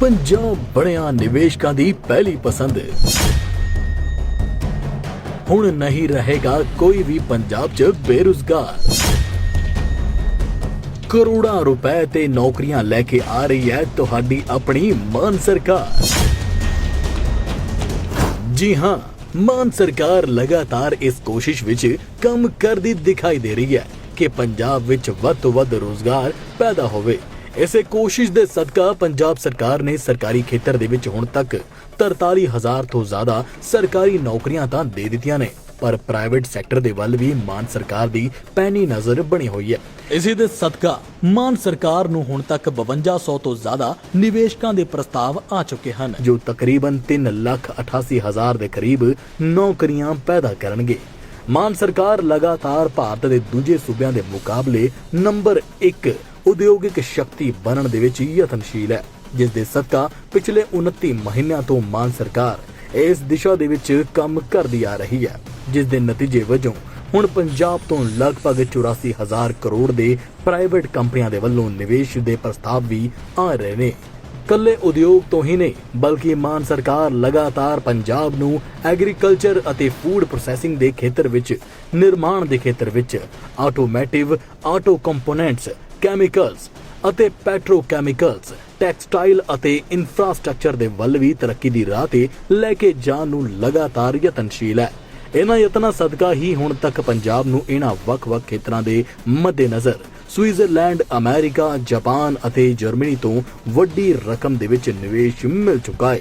ਪੰਜਾਬ ਬਣਿਆ ਨਿਵੇਸ਼ਕਾਂ ਦੀ ਪਹਿਲੀ ਪਸੰਦ। ਹੁਣ ਨਹੀਂ ਰਹੇਗਾ ਕੋਈ ਵੀ ਪੰਜਾਬ 'ਚ ਬੇਰੁਜ਼ਗਾਰ। ਕਰੋੜਾਂ ਰੁਪਏ ਤੇ ਨੌਕਰੀਆਂ ਲੈ ਕੇ ਆ ਰਹੀ ਹੈ ਤੁਹਾਡੀ ਆਪਣੀ ਮਾਨ ਸਰਕਾਰ। ਜੀ ਹਾਂ, ਮਾਨ ਸਰਕਾਰ ਲਗਾਤਾਰ ਇਸ ਕੋਸ਼ਿਸ਼ ਵਿੱਚ ਕੰਮ ਕਰਦੀ ਦਿਖਾਈ ਦੇ ਰਹੀ ਹੈ ਕਿ ਪੰਜਾਬ ਵਿੱਚ ਵੱਧ ਤੋਂ ਵੱਧ ਰੋਜ਼ਗਾਰ ਪੈਦਾ ਹੋਵੇ। ਇਸੇ ਕੋਸ਼ਿਸ਼ ਦੇ ਸਦਕਾ ਪੰਜਾਬ ਸਰਕਾਰ ਨੇ ਸਰਕਾਰੀ ਖੇਤਰ ਦੇ ਵਿੱਚ ਹੁਣ ਤੱਕ 43000 ਤੋਂ ਜ਼ਿਆਦਾ ਸਰਕਾਰੀ ਨੌਕਰੀਆਂ ਤਾਂ ਦੇ ਦਿੱਤੀਆਂ ਨੇ, ਪਰ ਪ੍ਰਾਈਵੇਟ ਸੈਕਟਰ ਦੇ ਵੱਲ ਵੀ ਮਾਨ ਸਰਕਾਰ ਦੀ ਪੈਣੀ ਨਜ਼ਰ ਬਣੀ ਹੋਈ ਹੈ। ਇਸੇ ਦੇ ਸਦਕਾ ਮਾਨ ਸਰਕਾਰ ਨੂੰ ਹੁਣ ਤੱਕ 5200 ਤੋਂ ਜ਼ਿਆਦਾ ਨਿਵੇਸ਼ਕਾਂ ਦੇ ਪ੍ਰਸਤਾਵ ਆ ਚੁੱਕੇ ਹਨ, ਜੋ ਤਕਰੀਬਨ 3 ਲੱਖ 88 ਹਜ਼ਾਰ ਦੇ ਕਰੀਬ ਨੌਕਰੀਆਂ ਪੈਦਾ ਕਰਨਗੇ। ਮਾਨ ਸਰਕਾਰ ਲਗਾਤਾਰ ਭਾਰਤ ਦੇ ਦੂਜੇ ਸੂਬਿਆਂ ਦੇ ਮੁਕਾਬਲੇ ਨੰਬਰ 1 ਉਦਯੋਗਿਕ ਸ਼ਕਤੀ ਬਣਨ ਦੇ ਵਿੱਚ ਯਤਨਸ਼ੀਲ ਹੈ, ਜਿਸ ਦੇ ਸਦਕਾ ਪਿਛਲੇ 29 ਮਹੀਨਿਆਂ ਤੋਂ ਮਾਨ ਸਰਕਾਰ ਇਸ ਦਿਸ਼ਾ ਦੇ ਵਿੱਚ ਕੰਮ ਕਰਦੀ ਆ ਰਹੀ ਹੈ, ਜਿਸ ਦੇ ਨਤੀਜੇ ਵਜੋਂ ਹੁਣ ਪੰਜਾਬ ਤੋਂ ਲਗਭਗ 84000 ਕਰੋੜ ਦੇ ਪ੍ਰਾਈਵੇਟ ਕੰਪਨੀਆਂ ਦੇ ਵੱਲੋਂ ਨਿਵੇਸ਼ ਦੇ ਪ੍ਰਸਤਾਵ ਵੀ ਆ ਰਹੇ ਨੇ। ਕੱਲੇ ਉਦਯੋਗ ਤੋਂ ਹੀ ਨਹੀਂ, ਬਲਕਿ ਮਾਨ ਸਰਕਾਰ ਲਗਾਤਾਰ ਪੰਜਾਬ ਨੂੰ ਐਗਰੀਕਲਚਰ ਅਤੇ ਫੂਡ ਪ੍ਰੋਸੈਸਿੰਗ ਦੇ ਖੇਤਰ ਵਿੱਚ, ਨਿਰਮਾਣ ਦੇ ਖੇਤਰ ਵਿੱਚ, ਆਟੋਮੈਟਿਵ ਆਟੋ ਕੰਪੋਨੈਂਟਸ ਕੈਮੀਕਲਸ ਅਤੇ ਪੈਟਰੋਕੈਮੀਕਲਸ ਟੈਕਸਟਾਈਲ ਅਤੇ ਇਨਫਰਾਸਟ੍ਰਕਚਰ ਦੇ ਵੱਲ ਵੀ ਤਰੱਕੀ ਦੀ ਰਾਹ ਤੇ ਲੈ ਕੇ ਜਾਣ ਨੂੰ ਲਗਾਤਾਰ ਯਤਨਸ਼ੀਲ ਹੈ। ਇਹਨਾਂ ਯਤਨਾਂ ਸਦਕਾ ਹੀ ਹੁਣ ਤੱਕ ਪੰਜਾਬ ਨੂੰ ਇਹਨਾਂ ਵੱਖ-ਵੱਖ ਖੇਤਰਾਂ ਦੇ ਮੱਦੇਨਜ਼ਰ ਸਵਿਟਜ਼ਰਲੈਂਡ, ਅਮਰੀਕਾ, ਜਾਪਾਨ ਅਤੇ ਜਰਮਨੀ ਤੋਂ ਵੱਡੀ ਰਕਮ ਦੇ ਵਿੱਚ ਨਿਵੇਸ਼ ਮਿਲ ਚੁੱਕਾ ਹੈ।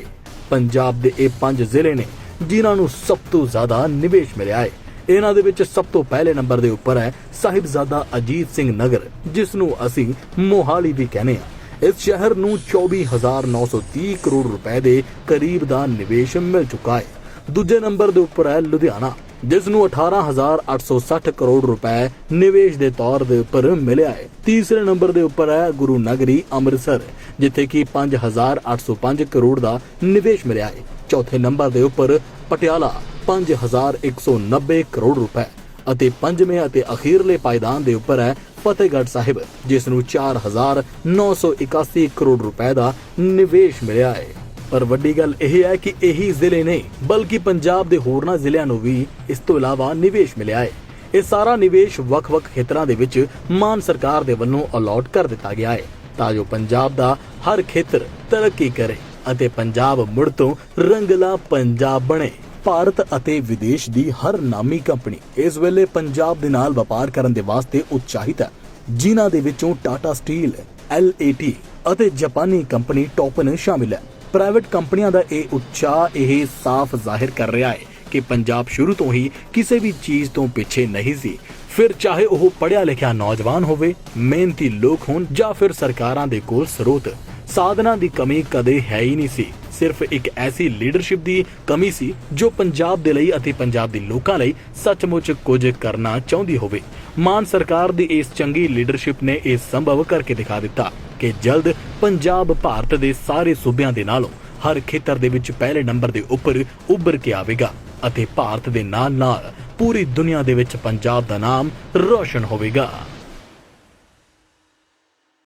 ਪੰਜਾਬ ਦੇ ਇਹ ਪੰਜ ਜ਼ਿਲ੍ਹੇ ਨੇ ਜਿਨ੍ਹਾਂ ਨੂੰ ਸਭ ਤੋਂ ਜ਼ਿਆਦਾ ਨਿਵੇਸ਼ ਮਿਲਿਆ ਹੈ। ਇਹਨਾਂ ਦੇ ਵਿੱਚ ਸਭ ਤੋਂ ਪਹਿਲੇ ਨੰਬਰ ਦੇ ਉੱਪਰ ਹੈ ਸਾਹਿਬਜ਼ਾਦਾ ਅਜੀਤ ਸਿੰਘ ਨਗਰ ਜਿਸ ਨੂੰ ਅਸੀਂ ਮੋਹਾਲੀ ਵੀ ਕਹਿੰਦੇ ਹਾਂ। ਇਸ ਸ਼ਹਿਰ ਨੂੰ 24930 ਕਰੋੜ ਰੁਪਏ ਦੇ ਕਰੀਬ ਦਾ ਨਿਵੇਸ਼ ਮਿਲ ਚੁੱਕਾ ਹੈ। ਦੂਜੇ ਨੰਬਰ ਦੇ ਉੱਪਰ ਹੈ ਲੁਧਿਆਣਾ ਜਿਸ ਨੂੰ 18860 ਕਰੋੜ ਰੁਪਏ ਨਿਵੇਸ਼ ਦੇ ਤੌਰ ਦੇ ਉੱਪਰ ਮਿਲਿਆ ਹੈ। ਤੀਸਰੇ ਨੰਬਰ ਦੇ ਉੱਪਰ ਹੈ ਗੁਰੂ ਨਗਰੀ ਅੰਮ੍ਰਿਤਸਰ, ਜਿੱਥੇ ਕਿ 5805 ਕਰੋੜ ਦਾ ਨਿਵੇਸ਼ ਮਿਲਿਆ ਹੈ। ਚੌਥੇ ਨੰਬਰ ਦੇ ਉੱਪਰ ਪਟਿਆਲਾ 5190 ਕਰੋੜ ਰੁਪਏ ਅਤੇ ਪੰਜਵੇਂ ਅਤੇ ਅਖੀਰਲੇ ਪਾਇਦਾਨ ਦੇ ਉੱਪਰ ਹੈ ਫਤਿਹਗੜ੍ਹ ਸਾਹਿਬ ਜਿਸ ਨੂੰ 4981 ਕਰੋੜ ਰੁਪਏ ਦਾ ਨਿਵੇਸ਼ ਮਿਲਿਆ ਹੈ। ਪਰ ਵੱਡੀ ਗੱਲ ਇਹ ਹੈ ਕਿ ਇਹੀ ਜ਼ਿਲ੍ਹੇ ਨਹੀਂ ਬਲਕਿ ਪੰਜਾਬ ਦੇ ਹੋਰਨਾਂ ਜ਼ਿਲ੍ਹਿਆਂ ਨੂੰ ਵੀ ਇਸ ਤੋਂ ਇਲਾਵਾ ਨਿਵੇਸ਼ ਮਿਲਿਆ ਹੈ। ਇਹ ਸਾਰਾ ਨਿਵੇਸ਼ ਵੱਖ-ਵੱਖ ਖੇਤਰਾਂ ਦੇ ਵਿੱਚ ਮਾਨ ਸਰਕਾਰ ਦੇ ਵੱਲੋਂ ਅਲਾਟ ਕਰ ਦਿੱਤਾ ਗਿਆ ਹੈ, ਤਾਂ ਜੋ ਪੰਜਾਬ ਦਾ ਹਰ ਖੇਤਰ ਤਰੱਕੀ ਕਰੇ ਅਤੇ ਪੰਜਾਬ ਮੁੜ ਤੋਂ ਰੰਗਲਾ ਪੰਜਾਬ ਬਣੇ। ਭਾਰਤ ਅਤੇ ਵਿਦੇਸ਼ ਦੀ ਹਰ ਨਾਮੀ ਕੰਪਨੀ ਇਸ ਵੇਲੇ ਪੰਜਾਬ ਦੇ ਨਾਲ ਵਪਾਰ ਕਰਨ ਦੇ ਵਾਸਤੇ ਉਤਸ਼ਾਹਿਤ ਹੈ, ਜਿਨ੍ਹਾਂ ਦੇ ਵਿੱਚੋਂ ਟਾਟਾ ਸਟੀਲ LAT ਅਤੇ ਜਾਪਾਨੀ ਕੰਪਨੀ ਟੋਪਨ ਸ਼ਾਮਿਲ ਹੈ। ਪ੍ਰਾਈਵੇਟ ਕੰਪਨੀਆਂ ਦਾ ਇਹ ਉਤਸ਼ਾਹ ਇਹ ਸਾਫ਼ ਜ਼ਾਹਿਰ ਕਰ ਰਿਹਾ ਹੈ ਕਿ ਪੰਜਾਬ ਸ਼ੁਰੂ ਤੋਂ ਹੀ ਕਿਸੇ ਵੀ ਚੀਜ਼ ਤੋਂ ਪਿੱਛੇ ਨਹੀਂ ਸੀ। ਫਿਰ ਚਾਹੇ ਉਹ ਪੜ੍ਹਿਆ ਲਿਖਿਆ ਨੌਜਵਾਨ ਹੋਵੇ, ਮਿਹਨਤੀ ਲੋਕ ਹੋਣ ਜਾਂ ਫਿਰ ਸਰਕਾਰਾਂ ਦੇ ਕੋਲ ਸਰੋਤ, ਸਾਧਨਾਂ ਦੀ ਕਮੀ ਕਦੇ ਹੈ ਹੀ ਨਹੀਂ ਸੀ। ਸਿਰਫ ਇੱਕ ਐਸੀ ਲੀਡਰਸ਼ਿਪ ਦੀ ਕਮੀ ਸੀ ਜੋ ਪੰਜਾਬ ਦੇ ਲਈ ਅਤੇ ਪੰਜਾਬ ਦੇ ਲੋਕਾਂ ਲਈ ਸੱਚਮੁੱਚ ਕੁਝ ਕਰਨਾ ਚਾਹੁੰਦੀ ਹੋਵੇ। ਮਾਨ ਸਰਕਾਰ ਦੀ ਇਸ ਚੰਗੀ ਲੀਡਰਸ਼ਿਪ ਨੇ ਇਹ ਸੰਭਵ ਕਰਕੇ ਦਿਖਾ ਦਿੱਤਾ ਕਿ ਜਲਦ ਪੰਜਾਬ ਭਾਰਤ ਦੇ ਸਾਰੇ ਸੂਬਿਆਂ ਦੇ ਨਾਲੋਂ ਹਰ ਖੇਤਰ ਦੇ ਵਿੱਚ ਪਹਿਲੇ ਨੰਬਰ ਦੇ ਉੱਪਰ ਉੱਭਰ ਕੇ ਆਵੇਗਾ ਅਤੇ ਭਾਰਤ ਦੇ ਨਾਲ-ਨਾਲ ਪੂਰੀ ਦੁਨੀਆ ਦੇ ਵਿੱਚ ਪੰਜਾਬ ਦਾ ਨਾਮ ਰੋਸ਼ਨ ਹੋਵੇਗਾ।